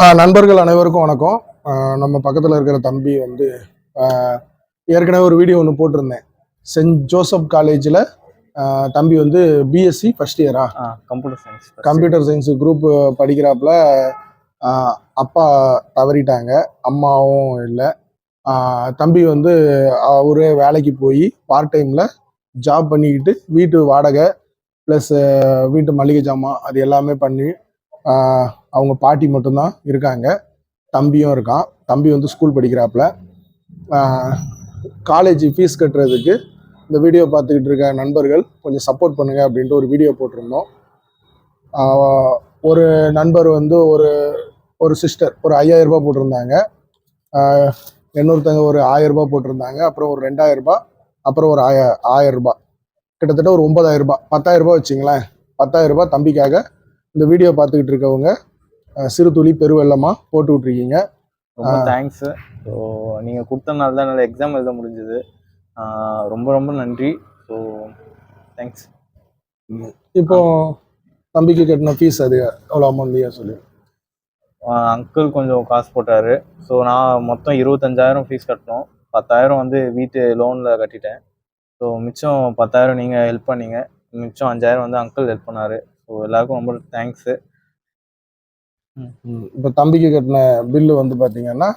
நண்பர்கள் அனைவருக்கும் வணக்கம். நம்ம பக்கத்தில் இருக்கிற தம்பி வந்து ஏற்கனவே ஒரு வீடியோ ஒன்று போட்டிருந்தேன். சென்ட் ஜோசப் காலேஜில் தம்பி வந்து பிஎஸ்சி ஃபர்ஸ்ட் இயரா computer science computer science group படிக்கிறாப்புல அப்பா தவறிட்டாங்க. அம்மாவும் இல்லை. தம்பி வந்து அவரே வேலைக்கு போய் பார்ட் டைமில் ஜாப் பண்ணிக்கிட்டு வீட்டு வாடகை ப்ளஸ் வீட்டு மளிகை ஜாமான் அது எல்லாமே பண்ணி அவங்க பாட்டி மட்டும்தான் இருக்காங்க. தம்பியும் இருக்கான். தம்பி வந்து ஸ்கூல் படிக்கிறாப்புல. காலேஜ் ஃபீஸ் கட்டுறதுக்கு இந்த வீடியோ பார்த்துக்கிட்டு இருக்க நண்பர்கள் கொஞ்சம் சப்போர்ட் பண்ணுங்க அப்படின்ட்டு ஒரு வீடியோ போட்டிருந்தோம். ஒரு நண்பர் வந்து ஒரு ஒரு சிஸ்டர் ஒரு ஐயாயிரம் ரூபாய் போட்டிருந்தாங்க. இன்னொருத்தங்க ஒரு ஆயிரம் ரூபாய் போட்டிருந்தாங்க. அப்புறம் ஒரு ரெண்டாயிரம் ரூபாய் அப்புறம் ஒரு ஆய ஆயிரம் ரூபாய். கிட்டத்தட்ட ஒரு ஒன்பதாயிரம் ரூபாய். பத்தாயிரம் ரூபாய் வச்சிங்களேன். பத்தாயிரம் ரூபாய் தம்பிக்காக இந்த வீடியோ பார்த்துக்கிட்டு இருக்கவங்க சிறு துளி பெருவெள்ளமாக போட்டு விட்ருக்கீங்க ரொம்ப தேங்க்ஸ் ஸோ நீங்கள் கொடுத்தனால தான் என்னால் எக்ஸாம் எழுத முடிஞ்சது. ரொம்ப ரொம்ப நன்றி. ஸோ தேங்க்ஸ் இப்போ தம்பிக்கு கட்டின ஃபீஸ் அது எவ்வளோ அமௌண்ட்லையா சொல்லி. அங்கிள் கொஞ்சம் காசு போட்டார். ஸோ நான் மொத்தம் இருபத்தஞ்சாயிரம் ஃபீஸ் கட்டணும் பத்தாயிரம் வந்து வீட்டு லோனில் கட்டிட்டேன். ஸோ மிச்சம் பத்தாயிரம் நீங்கள் ஹெல்ப் பண்ணீங்க. மிச்சம் அஞ்சாயிரம் வந்து அங்கிள் ஹெல்ப் பண்ணார். ஸோ எல்லாருக்கும் ரொம்ப தேங்க்ஸு இப்போ தம்பிக்கு கட்டின பில்லு வந்து பார்த்தீங்கன்னா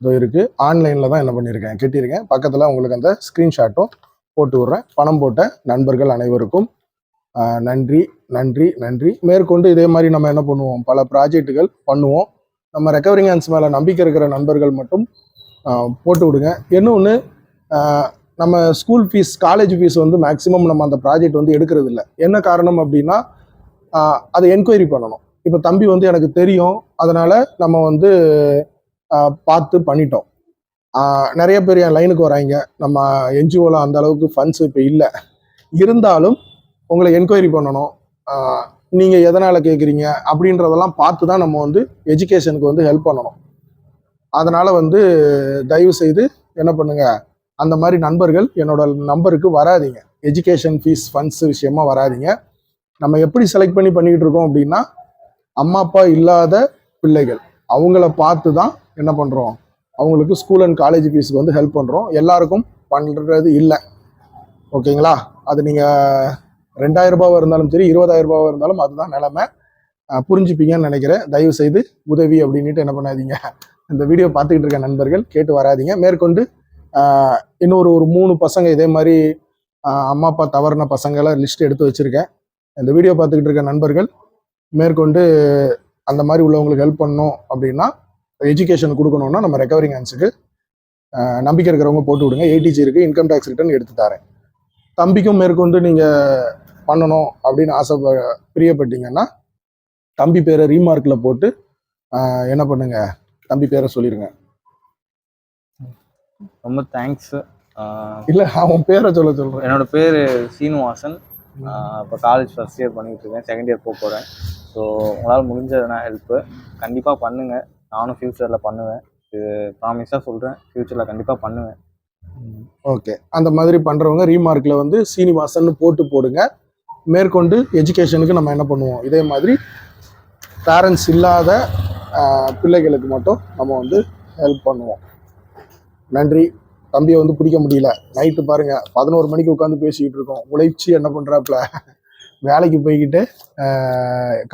இதோ இருக்குது ஆன்லைனில் தான் என்ன பண்ணியிருக்கேன் கட்டியிருக்கேன். பக்கத்தில் உங்களுக்கு அந்த ஸ்க்ரீன்ஷாட்டும் போட்டு விட்றேன். பணம் போட்ட நண்பர்கள் அனைவருக்கும் நன்றி நன்றி நன்றி. மேற்கொண்டு இதே மாதிரி நம்ம என்ன பண்ணுவோம்? பல ப்ராஜெக்ட்டுகள் பண்ணுவோம். நம்ம ரெக்கவரிங் ஹேண்ட்ஸ் மேலே நம்பிக்கை இருக்கிற நண்பர்கள் மட்டும் போட்டு விடுங்க. இன்னொன்று நம்ம ஸ்கூல் ஃபீஸ் காலேஜ் ஃபீஸ் வந்து மேக்ஸிமம் நம்ம அந்த ப்ராஜெக்ட் வந்து எடுக்கிறது இல்லை என்ன காரணம் அப்படின்னா அதை என்கொயரி பண்ணணும். இப்போ தம்பி வந்து எனக்கு தெரியும். அதனால நம்ம வந்து பார்த்து பண்ணிட்டோம். நிறைய பேர் என் லைனுக்கு வராங்க. நம்ம என்ஜிஓவில் அந்த அளவுக்கு ஃபண்ட்ஸ் இப்போ இல்லை. இருந்தாலும் உங்களை என்கொயரி பண்ணணும். நீங்கள் எதனால் கேட்குறீங்க அப்படின்றதெல்லாம் பார்த்து தான் நம்ம வந்து எஜுகேஷனுக்கு வந்து ஹெல்ப் பண்ணணும். அதனால் வந்து தயவு செய்து என்ன பண்ணுங்கள் அந்த மாதிரி நண்பர்கள் என்னோட நம்பருக்கு வராதீங்க. எஜுகேஷன் ஃபீஸ் ஃபண்ட்ஸ் விஷயமா வராதீங்க. நம்ம எப்படி செலக்ட் பண்ணி பண்ணிக்கிட்டு இருக்கோம் அப்படின்னா அம்மா அப்பா இல்லாத பிள்ளைகள் அவங்கள பார்த்து தான் என்ன பண்ணுறோம் அவங்களுக்கு ஸ்கூல் அண்ட் காலேஜ் ஃபீஸுக்கு வந்து ஹெல்ப் பண்ணுறோம் எல்லாருக்கும் பண்ணுறது இல்லை. ஓகேங்களா அது நீங்கள் ரெண்டாயிரம் ரூபாவாக இருந்தாலும் சரி இருபதாயிரம் ரூபாவாக இருந்தாலும் அதுதான் நிலமை. புரிஞ்சுப்பீங்கன்னு நினைக்கிறேன். தயவு செய்து உதவி அப்படின்ட்டு என்ன பண்ணாதீங்க. இந்த வீடியோ பார்த்துக்கிட்டு இருக்க நண்பர்கள் கேட்டு வராதீங்க. மேற்கொண்டு இன்னொரு ஒரு மூணு பசங்க இதே மாதிரி அம்மா அப்பா தவறின பசங்களை லிஸ்ட் எடுத்து வச்சுருக்கேன். இந்த வீடியோ பார்த்துக்கிட்டு இருக்க நண்பர்கள் மேற்கொண்டு அந்த மாதிரி உள்ளவங்களுக்கு ஹெல்ப் பண்ணணும் அப்படின்னா எஜுகேஷன் கொடுக்கணும்னா நம்ம ரெக்கவரிங் ஹேண்ட்ஸுக்கு நம்பிக்கை இருக்கிறவங்க போட்டு விடுங்க. ஏடிஜி இருக்கு இன்கம் டேக்ஸ் ரிட்டர்ன் எடுத்து தரேன். தம்பிக்கும் மேற்கொண்டு நீங்க பண்ணணும் அப்படின்னு ஆசை பிரியப்பட்டீங்கன்னா தம்பி பேரை ரீமார்க்ல போட்டு என்ன பண்ணுங்க? தம்பி பேரை சொல்லிருங்க. ரொம்ப தேங்க்ஸ் இல்ல அவன் பேரை சொல்ல சொல்றேன். என்னோட பேர் சீனிவாசன். இப்போ காலேஜ் ஃபர்ஸ்ட் இயர் பண்ணிட்டு இருக்கேன். செகண்ட் இயர் போக போகிறேன் ஸோ உங்களால் முடிஞ்சதுனா ஹெல்ப்பு கண்டிப்பாக பண்ணுங்கள் நானும் ஃப்யூச்சரில் பண்ணுவேன். இது ப்ராமிஸாக சொல்கிறேன் ஃப்யூச்சரில் கண்டிப்பாக பண்ணுவேன். ஓகே அந்த மாதிரி பண்ணுறவங்க ரீமார்க்கில் வந்து சீனிவாசன் போட்டு போடுங்க. மேற்கொண்டு எஜுகேஷனுக்கு நம்ம என்ன பண்ணுவோம்? இதே மாதிரி பேரண்ட்ஸ் இல்லாத பிள்ளைகளுக்கு மட்டும் நம்ம வந்து ஹெல்ப் பண்ணுவோம். நன்றி. தம்பியை வந்து பிடிக்க முடியல. நைட்டு பாருங்க பதினோரு மணிக்கு உட்காந்து பேசிக்கிட்டு இருக்கோம். உழைச்சி என்ன பண்ணுறாப்புல வேலைக்கு போய்கிட்டு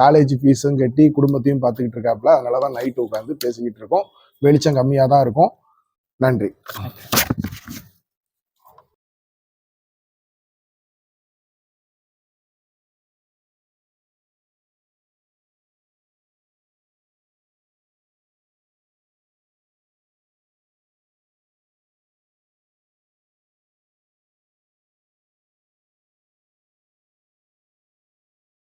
காலேஜ் ஃபீஸும் கட்டி குடும்பத்தையும் பார்த்துக்கிட்டு இருக்காப்புல. அதனால தான் நைட்டு உட்காந்து பேசிக்கிட்டு இருக்கோம். வெளிச்சம் கம்மியாக தான் இருக்கும். நன்றி.